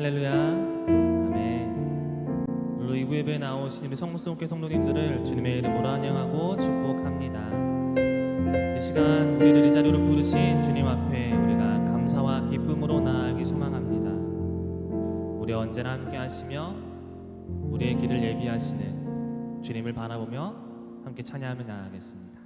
할렐루야. 아멘. 오늘 부에 나오신 성수께 성도님들을 주님의 이름으로 환영하고 축복합니다. 이 시간 우리를 이 자리로 부르신 주님 앞에 우리가 감사와 기쁨으로 나아가기 소망합니다. 우리 언제나 함께 하시며 우리의 길을 예비하시는 주님을 바라보며 함께 찬양하며 나아가겠습니다.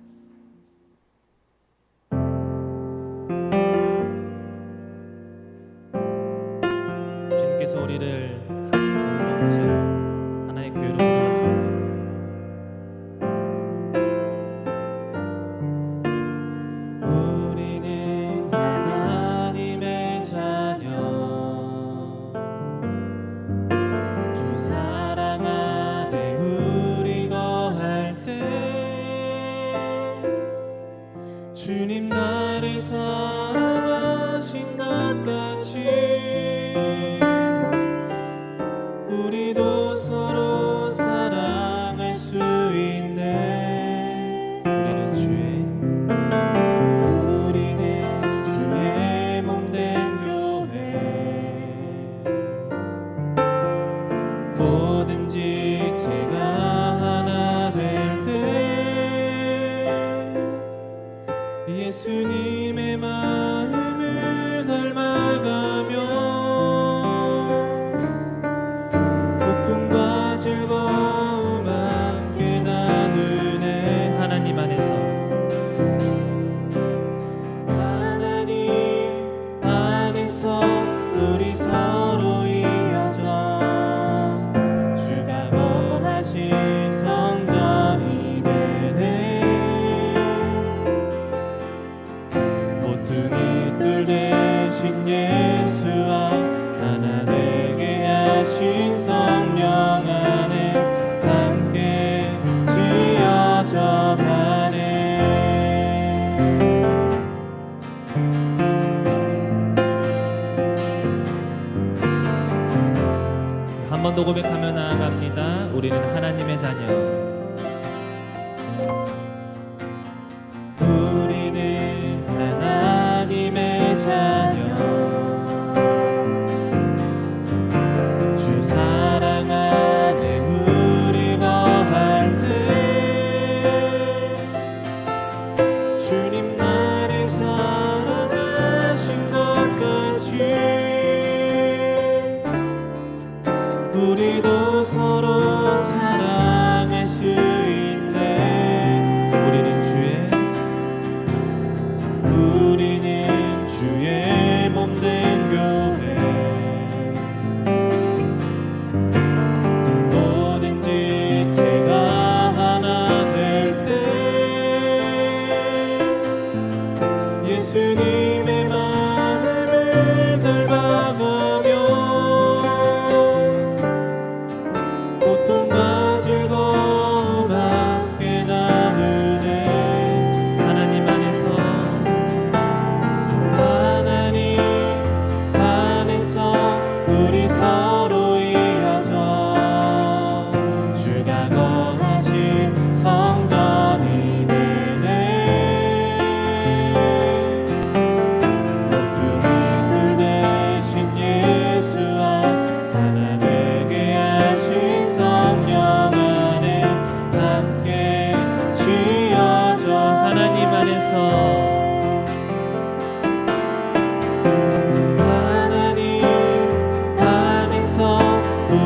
고백하며 나아갑니다. 우리는 하나님의 자녀.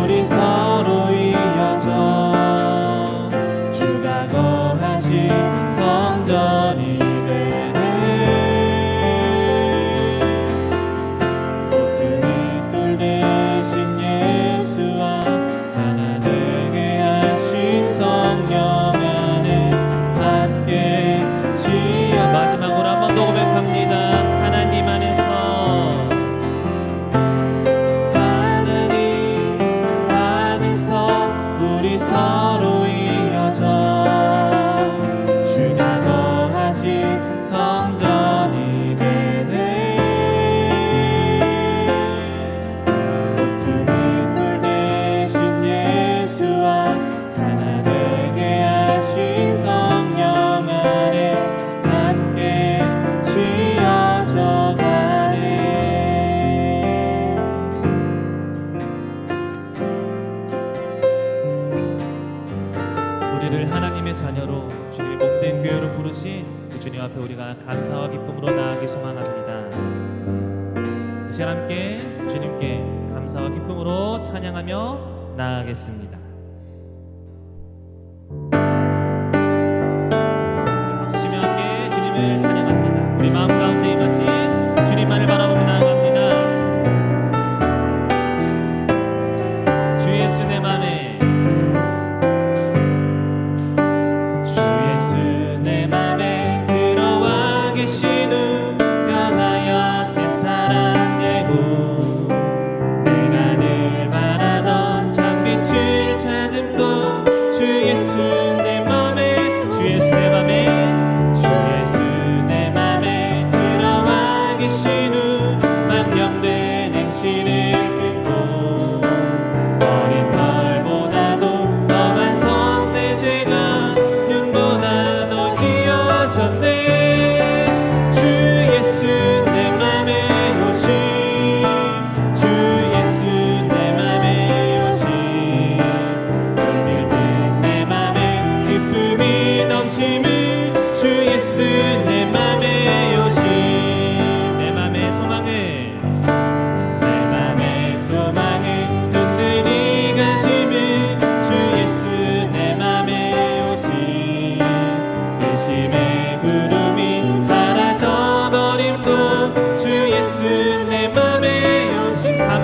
우리 서로 이어져.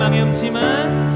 사망의 음침한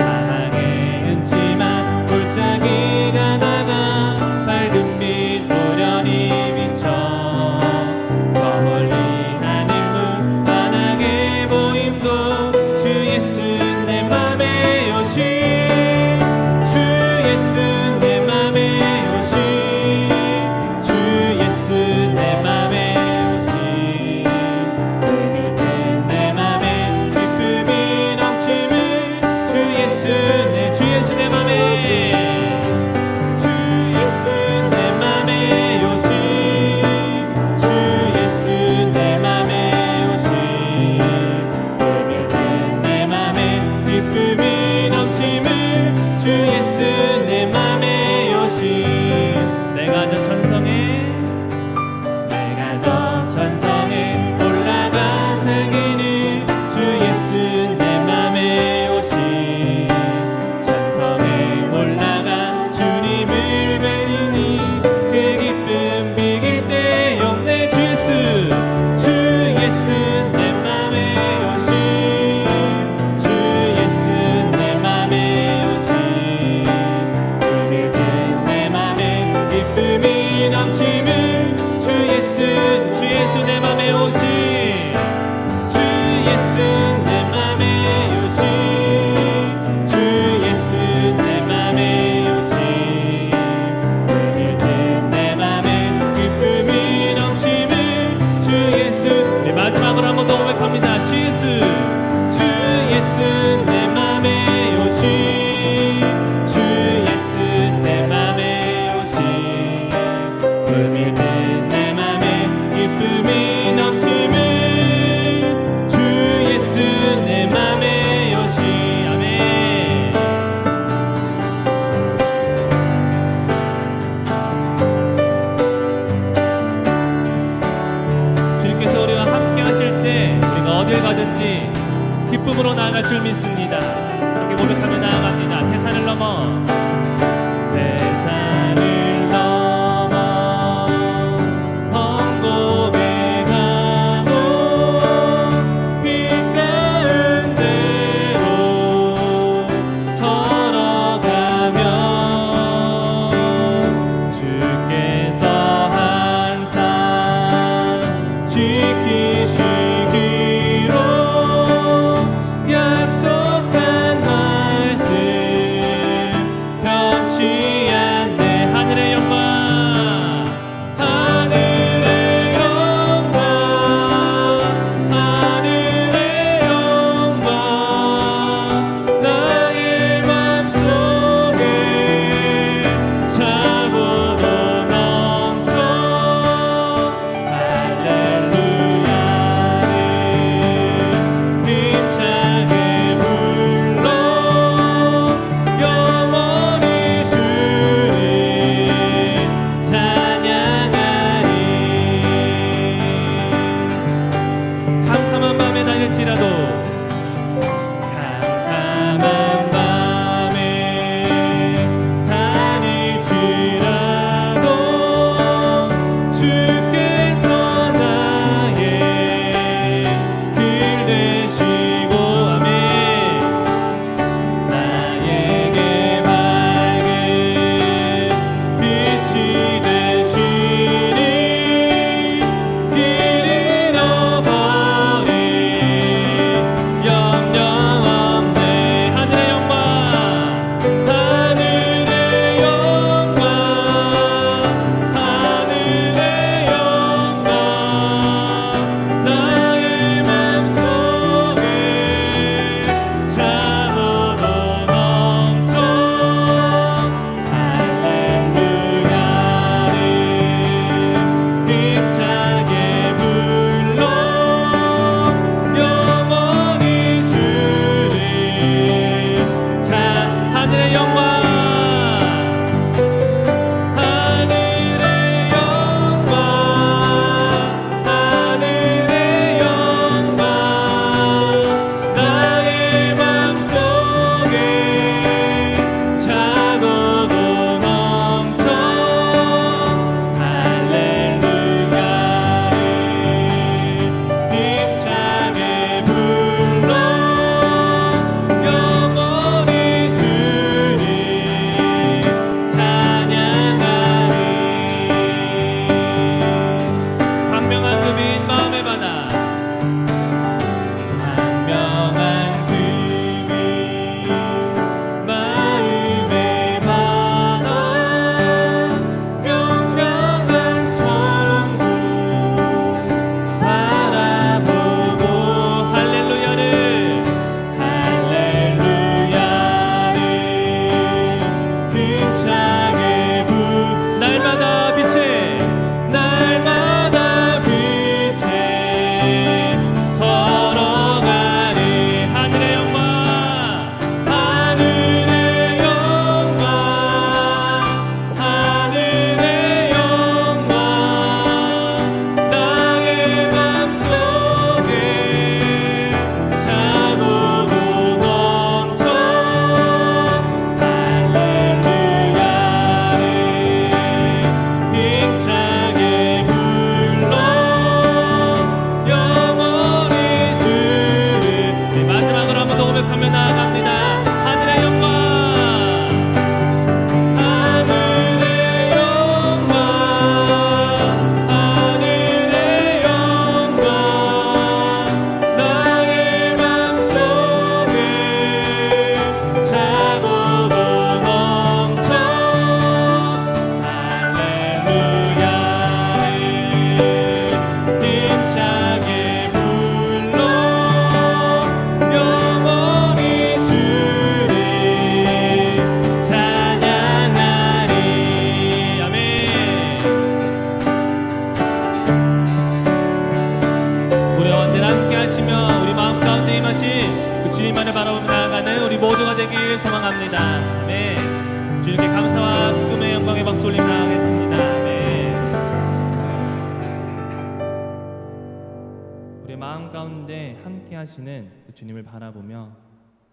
지키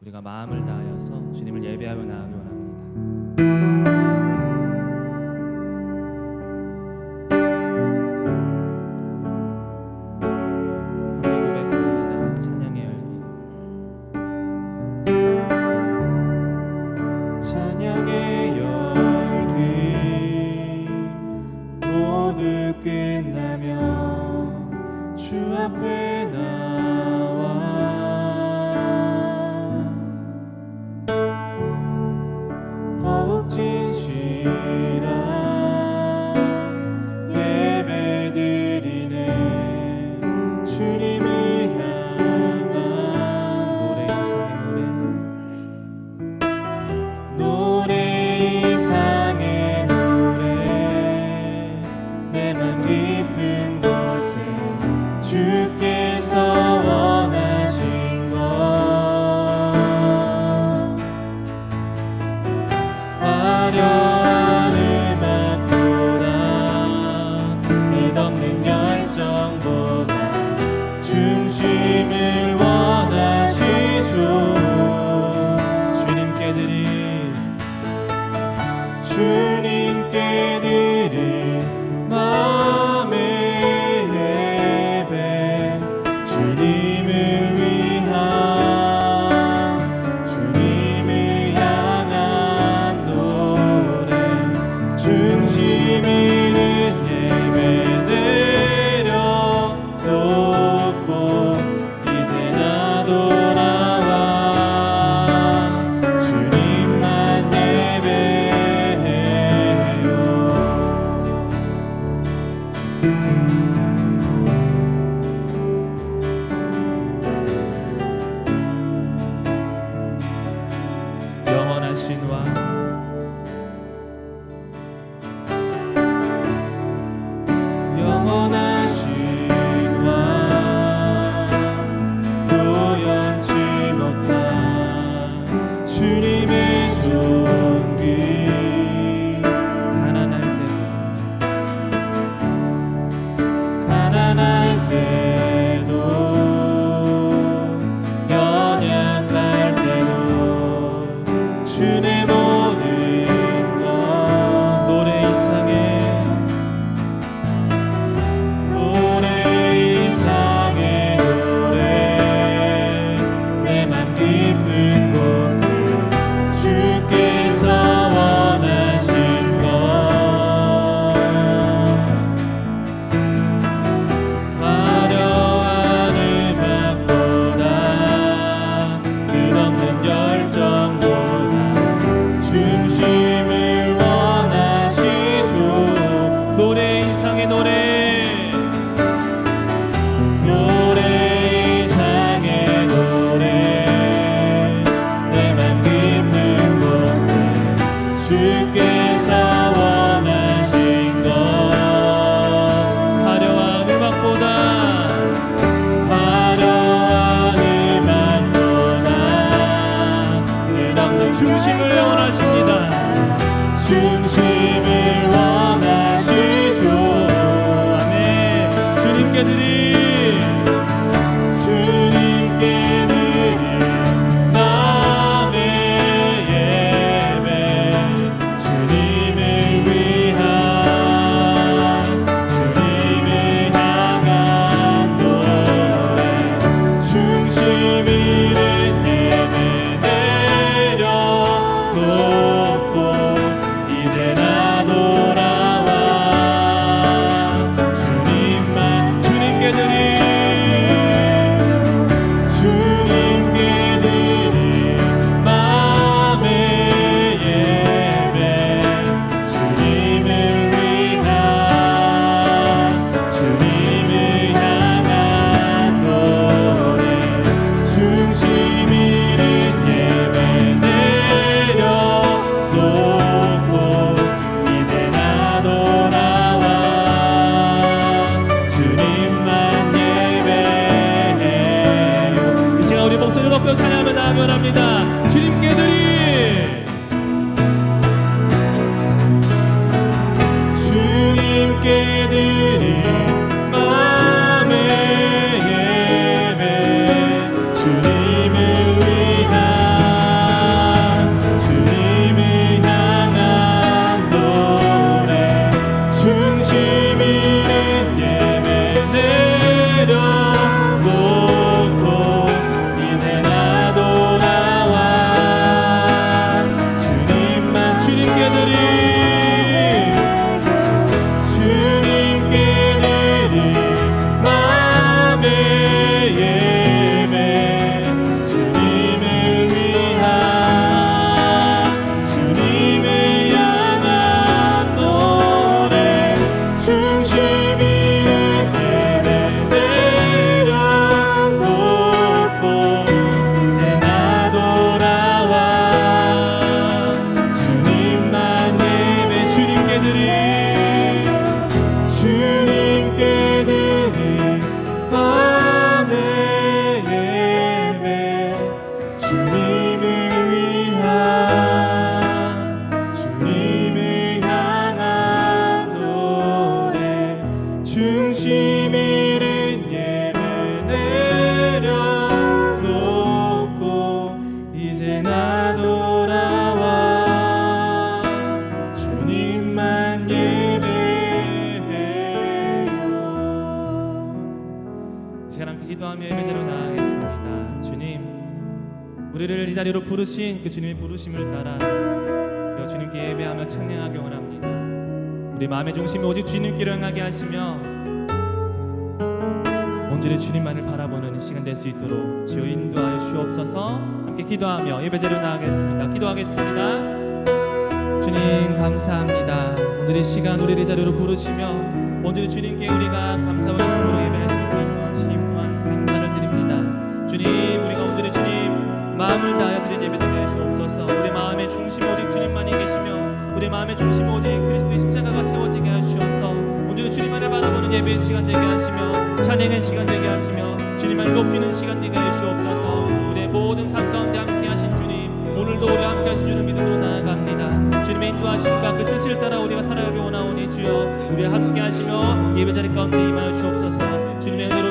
우리가 마음을 다하여서 주님을 예배하며 나아가기 원합니다. 부르신 그 주님의 부르심을 따라 주님께 예배하며 찬양하기 원합니다. 우리 마음의 중심이 오직 주님께로 향하게 하시며 온전히 주님만을 바라보는 이 시간 될 수 있도록 주여 인도하여 주옵소서. 함께 기도하며 예배자로 나가겠습니다. 기도하겠습니다. 주님 감사합니다. 오늘 이 시간 우리를 이 자리로 부르시며 온전히 주님께 우리가 감사와 기쁨으로 있도 마음을 다하여 드린 예배 되게 하시옵소서. 우리 마음의 중심 오직 주님만이 계시며 우리 마음의 중심 오직 그리스도의 십자가가 세워지게 하시옵소서. 온전히 주님만을 바라보는 예배의 시간 되게 하시며 찬양의 시간 되게 하시며 주님을 높이는 시간 되게 하시옵소서. 우리의 모든 삶 가운데 함께 하신 주님 오늘도 우리 함께 하신 주를 믿음으로 나아갑니다. 주님의 인도하심과 그 뜻을 따라 우리가 살아가기 원하오니 주여 우리 함께 하시며 예배 자리 가운데 임하여 주옵소서. 주님의 은혜로